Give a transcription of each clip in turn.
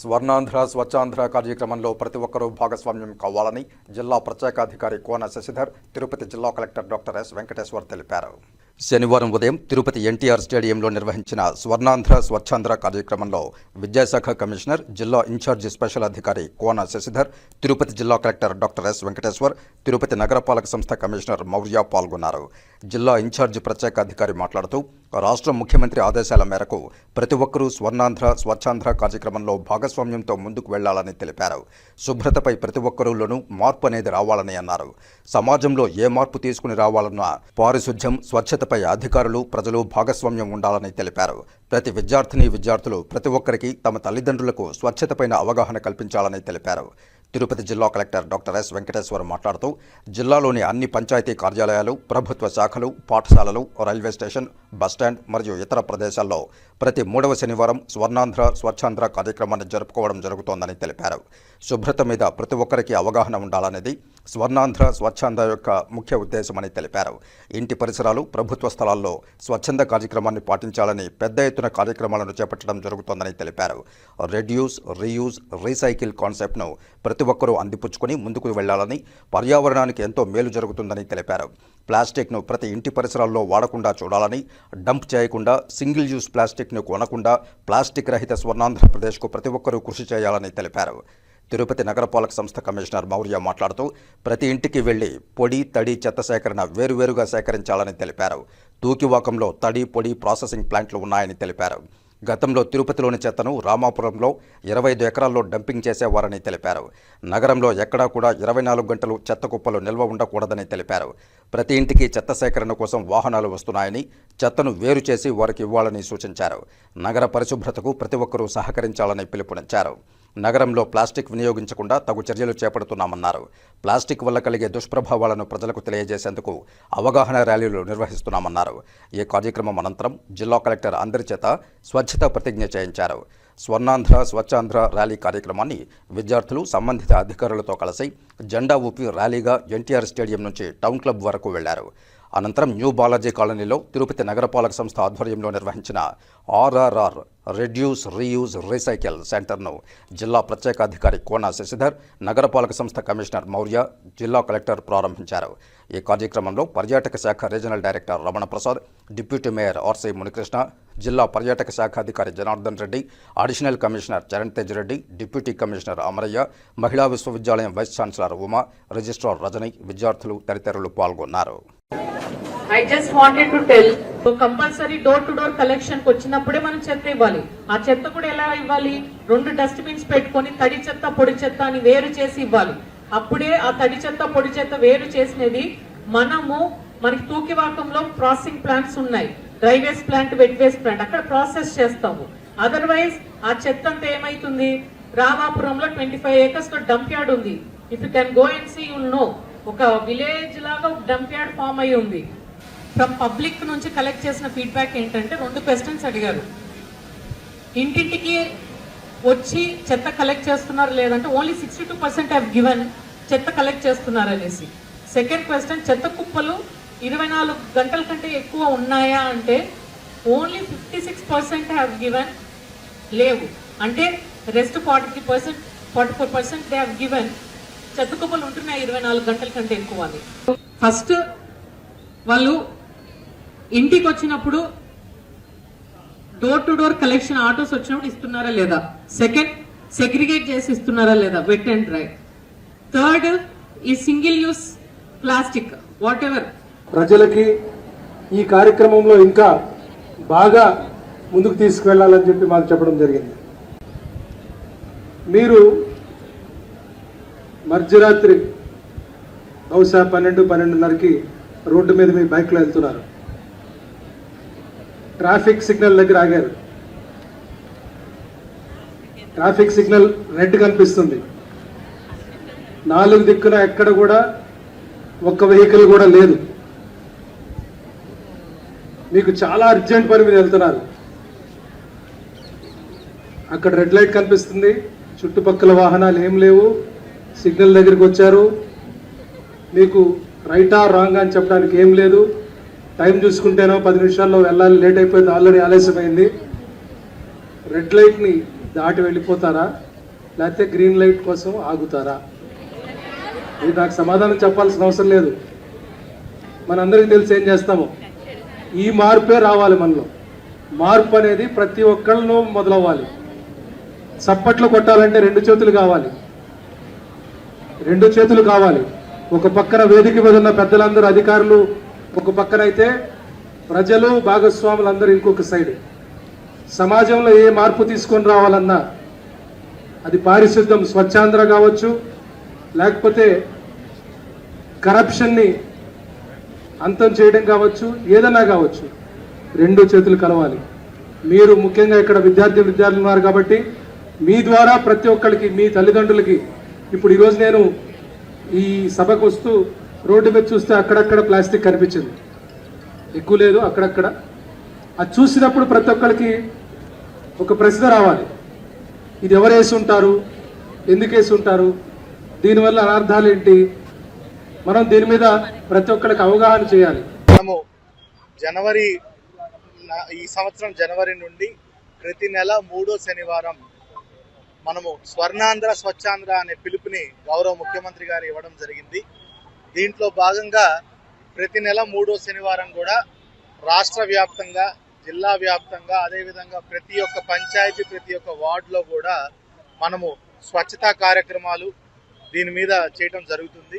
స్వర్ణాంధ్ర స్వచ్ఛాంధ్ర కార్యక్రమంలో ప్రతి ఒక్కరూ భాగస్వామ్యం కావాలని జిల్లా ప్రత్యేకాధికారి కోన శశిధర్ తిరుపతి జిల్లా కలెక్టర్ డాక్టర్ ఎస్ వెంకటేశ్వర్ తెలిపారు. శనివారం ఉదయం తిరుపతి ఎన్టీఆర్ స్టేడియంలో నిర్వహించిన స్వర్ణాంధ్ర స్వచ్ఛాంధ్ర కార్యక్రమంలో విద్యాశాఖ కమిషనర్ జిల్లా ఇన్ఛార్జి స్పెషల్ అధికారి కోన శశిధర్ తిరుపతి జిల్లా collector doctor S Venkateshwar Tirupati నగరపాలక సంస్థ కమిషనర్ మౌర్య పాల్గొన్నారు. జిల్లా ఇన్ఛార్జి ప్రత్యేక అధికారి మాట్లాడుతూ రాష్ట్ర ముఖ్యమంత్రి ఆదేశాల మేరకు ప్రతి ఒక్కరూ స్వర్ణాంధ్ర స్వచ్ఛాంధ్ర కార్యక్రమంలో భాగస్వామ్యంతో ముందుకు వెళ్ళాలని తెలిపారు. శుభ్రతపై ప్రతి ఒక్కరూలోనూ మార్పు అనేది రావాలని అన్నారు. సమాజంలో ఏ మార్పు తీసుకుని రావాలన్నా పారిశుధ్యం స్వచ్ఛత విద్యపై అధికారులు ప్రజలు భాగస్వామ్యం ఉండాలని తెలిపారు. ప్రతి విద్యార్థిని విద్యార్థులు ప్రతి ఒక్కరికి తమ తల్లిదండ్రులకు స్వచ్ఛతపైన అవగాహన కల్పించాలని తెలిపారు. తిరుపతి జిల్లా కలెక్టర్ డాక్టర్ ఎస్ వెంకటేశ్వర్ మాట్లాడుతూ జిల్లాలోని అన్ని పంచాయతీ కార్యాలయాలు ప్రభుత్వ శాఖలు పాఠశాలలు రైల్వే స్టేషన్ బస్టాండ్ మరియు ఇతర ప్రదేశాల్లో ప్రతి మూడవ శనివారం స్వర్ణాంధ్ర స్వచ్ఛాంధ్ర కార్యక్రమాన్ని జరుపుకోవడం జరుగుతోందని తెలిపారు. శుభ్రత మీద ప్రతి ఒక్కరికి అవగాహన ఉండాలనేది స్వర్ణాంధ్ర స్వచ్ఛాంధ్ర యొక్క ముఖ్య ఉద్దేశమని తెలిపారు. ఇంటి పరిసరాలు ప్రభుత్వ స్థలాల్లో స్వచ్ఛంద కార్యక్రమాన్ని పాటించాలని పెద్ద ఎత్తున కార్యక్రమాలను చేపట్టడం జరుగుతోందని తెలిపారు. రెడ్యూస్ రీయూజ్ రీసైకిల్ కాన్సెప్ట్ను ప్రతి ప్రతి ఒక్కరూ అందిపుచ్చుకొని ముందుకు వెళ్ళాలని పర్యావరణానికి ఎంతో మేలు జరుగుతుందని తెలిపారు. ప్లాస్టిక్ను ప్రతి ఇంటి పరిసరాల్లో వాడకుండా చూడాలని డంప్ చేయకుండా సింగిల్ యూజ్ ప్లాస్టిక్ను కొనకుండా ప్లాస్టిక్ రహిత స్వర్ణాంధ్రప్రదేశ్కు ప్రతి ఒక్కరూ కృషి చేయాలని తెలిపారు. తిరుపతి నగరపాలక సంస్థ కమిషనర్ మౌర్య మాట్లాడుతూ ప్రతి ఇంటికి వెళ్ళి పొడి తడి చెత్త సేకరణ వేరువేరుగా సేకరించాలని తెలిపారు. తూకివాకంలో తడి పొడి ప్రాసెసింగ్ ప్లాంట్లు ఉన్నాయని తెలిపారు. గతంలో తిరుపతిలోని చెత్తను రామాపురంలో ఇరవై ఐదు ఎకరాల్లో డంపింగ్ చేసేవారని తెలిపారు. నగరంలో ఎక్కడా కూడా ఇరవై నాలుగు గంటలు చెత్త కుప్పలు నిల్వ ఉండకూడదని తెలిపారు. ప్రతి ఇంటికి చెత్త సేకరణ కోసం వాహనాలు వస్తున్నాయని చెత్తను వేరు చేసి వారికి ఇవ్వాలని సూచించారు. నగర పరిశుభ్రతకు ప్రతి ఒక్కరూ సహకరించాలని పిలుపునిచ్చారు. నగరంలో ప్లాస్టిక్ వినియోగించకుండా తగు చర్యలు చేపడుతున్నామన్నారు. ప్లాస్టిక్ వల్ల కలిగే దుష్ప్రభావాలను ప్రజలకు తెలియజేసేందుకు అవగాహన ర్యాలీలు నిర్వహిస్తున్నామన్నారు. ఈ కార్యక్రమం అనంతరం జిల్లా కలెక్టర్ అందరి చేత స్వచ్ఛత ప్రతిజ్ఞ చేయించారు. స్వర్ణాంధ్ర స్వచ్ఛాంధ్ర ర్యాలీ కార్యక్రమాన్ని విద్యార్థులు సంబంధిత అధికారులతో కలిసి జెండా ఊపి ర్యాలీగా ఎన్టీఆర్ స్టేడియం నుంచి టౌన్ క్లబ్ వరకు వెళ్ళారు. అనంతరం న్యూ బాలాజీ కాలనీలో తిరుపతి నగరపాలక సంస్థ ఆధ్వర్యంలో నిర్వహించిన ఆర్ఆర్ఆర్ రెడ్యూస్ రీయూజ్ రీసైకిల్ సెంటర్ను జిల్లా ప్రత్యేకాధికారి కోన శశిధర్ నగరపాలక సంస్థ కమిషనర్ మౌర్య జిల్లా కలెక్టర్ ప్రారంభించారు. ఈ కార్యక్రమంలో పర్యాటక శాఖ regional director Ramana Prasad deputy mayor RC Munikrishna జిల్లా పర్యాటక శాఖ అధికారి Janardhan Reddy additional commissioner Charan Tej Reddy deputy commissioner Amarayya మహిళా విశ్వవిద్యాలయం vice chancellor Uma registrar Rajani విద్యార్థులు తదితరులు పాల్గొన్నారు. I just wanted to tell compulsory door to door collection వచ్చినప్పుడే మనం చెత్త ఇవ్వాలి. ఆ చెత్త కూడా ఎలా ఇవ్వాలి? రెండు డస్ట్బిన్స్ పెట్టుకొని తడి చెత్త పొడి చెత్త అని వేరు చేసి ఇవ్వాలి. అప్పుడే ఆ తడి చెత్త పొడి చెత్త వేరు చేసినది మనము మనకి తూకివాకంలో ప్రాసెసింగ్ ప్లాంట్స్ ఉన్నాయి. Dry waste plant wet waste plant అక్కడ ప్రాసెస్ చేస్తాము. అదర్వైజ్ ఆ చెత్త అంతా ఏమైతుంది? రామాపురంలో ట్వంటీ ఫైవ్ ఏకర్స్లో డంప్ యార్డ్ ఉంది if you can go and see you'll know ఒక విలేజ్ లాగా డంప్ యార్డ్ ఫామ్ అయి ఉంది. ఫ్రమ్ పబ్లిక్ నుంచి కలెక్ట్ చేసిన ఫీడ్బ్యాక్ ఏంటంటే రెండు క్వశ్చన్స్ అడిగారు. ఇంటింటికి వచ్చి చెత్త కలెక్ట్ చేస్తున్నారు లేదంటే only sixty two percent have given చెత్త కలెక్ట్ చేస్తున్నారు అనేసి. సెకండ్ క్వశ్చన్ చెత్త కుప్పలు ఇరవై నాలుగు గంటల కంటే ఎక్కువ ఉన్నాయా అంటే only fifty six percent have given లేవు. అంటే rest forty three percent forty four percent they have given చెత్త కుప్పలు ఉంటున్నాయి ఇరవై నాలుగు గంటల కంటే ఎక్కువ అని. ఫస్ట్ వాళ్ళు ఇంటికి వచ్చినప్పుడు door to door collection autos వచ్చినప్పుడు ఇస్తున్నారా లేదా? సెకండ్ సెగ్రిగేట్ చేసి ఇస్తున్నారా లేదా? వెట్ అండ్ డ్రై థర్డ్ ఈ single use plastic whatever ప్రజలకి ఈ కార్యక్రమంలో ఇంకా బాగా ముందుకు తీసుకువెళ్ళాలని చెప్పి మాకు చెప్పడం జరిగింది. మీరు మధ్యరాత్రి బహుశా పన్నెండు పన్నెండున్నరకి రోడ్డు మీద మీ బైక్లో వెళ్తున్నారు. ట్రాఫిక్ సిగ్నల్ దగ్గర ఆగారు. ట్రాఫిక్ సిగ్నల్ రెడ్ కనిపిస్తుంది. నాలుగు దిక్కున ఎక్కడ కూడా ఒక్క వెహికల్ కూడా లేదు. మీకు చాలా అర్జెంట్ పని మీద వెళ్తున్నారు. అక్కడ రెడ్ లైట్ కనిపిస్తుంది. చుట్టుపక్కల వాహనాలు ఏం లేవు. సిగ్నల్ దగ్గరికి వచ్చారు. మీకు రైటా రాంగ్ అని చెప్పడానికి ఏం లేదు. టైం చూసుకుంటేనో పది నిమిషాల్లో వెళ్ళాలి లేట్ అయిపోయింది ఆల్రెడీ ఆలస్యమైంది. రెడ్ లైట్ని దాటి వెళ్ళిపోతారా? లేకపోతే గ్రీన్ లైట్ కోసం ఆగుతారా? ఇది నాకు సమాధానం చెప్పాల్సిన అవసరం లేదు. మనందరికీ తెలిసి ఏం చేస్తాము? ఈ మార్పే రావాలి మనలో. మార్పు అనేది ప్రతి ఒక్కళ్ళను మొదలవ్వాలి. చప్పట్లు కొట్టాలంటే రెండు చేతులు కావాలి. రెండు చేతులు కావాలి. ఒక పక్కన వేదిక మీద ఉన్న పెద్దలందరూ అధికారులు ఒక పక్కన అయితే ప్రజలు భాగస్వాములందరూ ఇంకొక సైడ్. సమాజంలో ఏ మార్పు తీసుకొని రావాలన్నా అది పారిశుద్ధ్యం స్వచ్ఛాంధ్ర కావచ్చు లేకపోతే కరప్షన్ని అంతం చేయడం కావచ్చు ఏదన్నా కావచ్చు రెండు చేతులు కలవాలి. మీరు ముఖ్యంగా ఇక్కడ విద్యార్థి విద్యార్థులు ఉన్నారు కాబట్టి మీ ద్వారా ప్రతి ఒక్కరికి మీ తల్లిదండ్రులకి ఇప్పుడు ఈరోజు నేను ఈ సభకు వస్తూ రోడ్డు మీద చూస్తే అక్కడక్కడ ప్లాస్టిక్ కనిపించింది. ఎక్కువ లేదు అక్కడక్కడ. అది చూసినప్పుడు ప్రతి ఒక్కరికి ఒక ప్రశ్న రావాలి. ఇది ఎవరు వేసి ఉంటారు? ఎందుకు వేసి ఉంటారు? దీనివల్ల అనర్థాలు ఏంటి? మనం దీని మీద ప్రతి ఒక్కరికి అవగాహన చేయాలి. మనము జనవరి ఈ సంవత్సరం జనవరి నుండి ప్రతి నెల మూడో శనివారం మనము స్వర్ణాంధ్ర స్వచ్ఛాంధ్ర అనే పిలుపుని గౌరవ ముఖ్యమంత్రి గారు ఇవ్వడం జరిగింది. దీంట్లో భాగంగా ప్రతి నెల మూడో శనివారం కూడా రాష్ట్ర వ్యాప్తంగా జిల్లా వ్యాప్తంగా అదేవిధంగా ప్రతి ఒక్క పంచాయతీ ప్రతి ఒక్క వార్డులో కూడా మనము స్వచ్ఛతా కార్యక్రమాలు దీని మీద చేయటం జరుగుతుంది.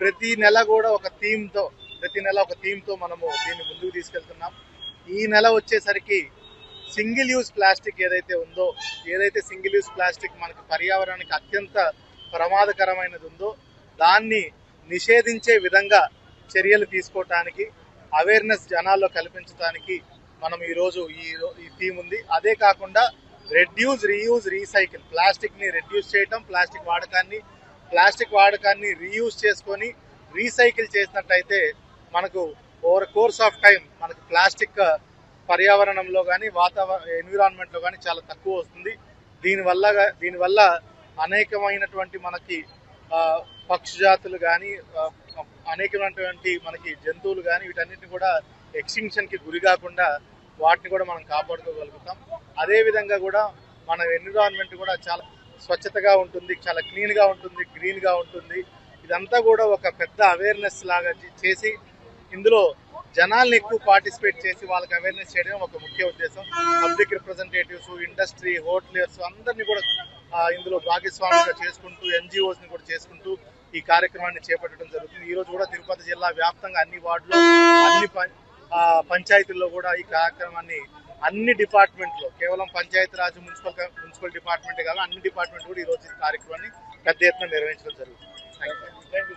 ప్రతి నెల కూడా ఒక థీమ్తో ప్రతి నెల ఒక థీమ్తో మనము దీన్ని ముందుకు తీసుకెళ్తున్నాం. ఈ నెల వచ్చేసరికి సింగిల్ యూజ్ ప్లాస్టిక్ ఏదైతే ఉందో ఏదైతే సింగిల్ యూజ్ ప్లాస్టిక్ మనకి పర్యావరణానికి అత్యంత ప్రమాదకరమైనది ఉందో దాన్ని నిషేధించే విధంగా చర్యలు తీసుకోవటానికి అవేర్నెస్ జనాల్లో కల్పించడానికి మనం ఈరోజు ఈ ఈ థీమ్ ఉంది. అదే కాకుండా రెడ్యూస్ రీయూజ్ రీసైకిల్ ప్లాస్టిక్ని రెడ్యూస్ చేయటం ప్లాస్టిక్ వాడకాన్ని ప్లాస్టిక్ వాడకాన్ని రీయూజ్ చేసుకొని రీసైకిల్ చేసినట్టయితే మనకు ఓవర్ కోర్స్ ఆఫ్ టైం మనకు ప్లాస్టిక్ పర్యావరణంలో కానీ వాతావరణ ఎన్విరాన్మెంట్లో కానీ చాలా తక్కువ వస్తుంది. దీనివల్ల దీనివల్ల అనేకమైనటువంటి మనకి ఆ, పక్షి జాతులు కానీ అనేకమైనటువంటి మనకి జంతువులు కానీ వీటన్నిటిని కూడా ఎక్స్టింక్షన్కి గురి కాకుండా వాటిని కూడా మనం కాపాడుకోగలుగుతాం. అదేవిధంగా కూడా మన ఎన్విరాన్మెంట్ కూడా చాలా స్వచ్ఛతగా ఉంటుంది చాలా క్లీన్గా ఉంటుంది గ్రీన్గా ఉంటుంది. ఇదంతా కూడా ఒక పెద్ద అవేర్నెస్ లాగా చేసి ఇందులో జనాల్ని ఎక్కువ పార్టిసిపేట్ చేసి వాళ్ళకి అవేర్నెస్ చేయడం ఒక ముఖ్య ఉద్దేశం. పబ్లిక్ రిప్రజెంటేటివ్స్ ఇండస్ట్రీ హోటలర్స్ అందరినీ కూడా ఇందులో భాగస్వామిగా చేసుకుంటూ ఎన్జిఓస్ని కూడా చేసుకుంటూ ఈ కార్యక్రమాన్ని చేపట్టడం జరుగుతుంది. ఈ రోజు కూడా తిరుపతి జిల్లా వ్యాప్తంగా అన్ని వార్డులో అన్ని పంచాయతీల్లో కూడా ఈ కార్యక్రమాన్ని అన్ని డిపార్ట్మెంట్లో కేవలం Panchayati Raj municipal municipal department కాదు అన్ని డిపార్ట్మెంట్ కూడా ఈ రోజు ఈ కార్యక్రమాన్ని పెద్ద ఎత్తున నిర్వహించడం జరుగుతుంది. Thank you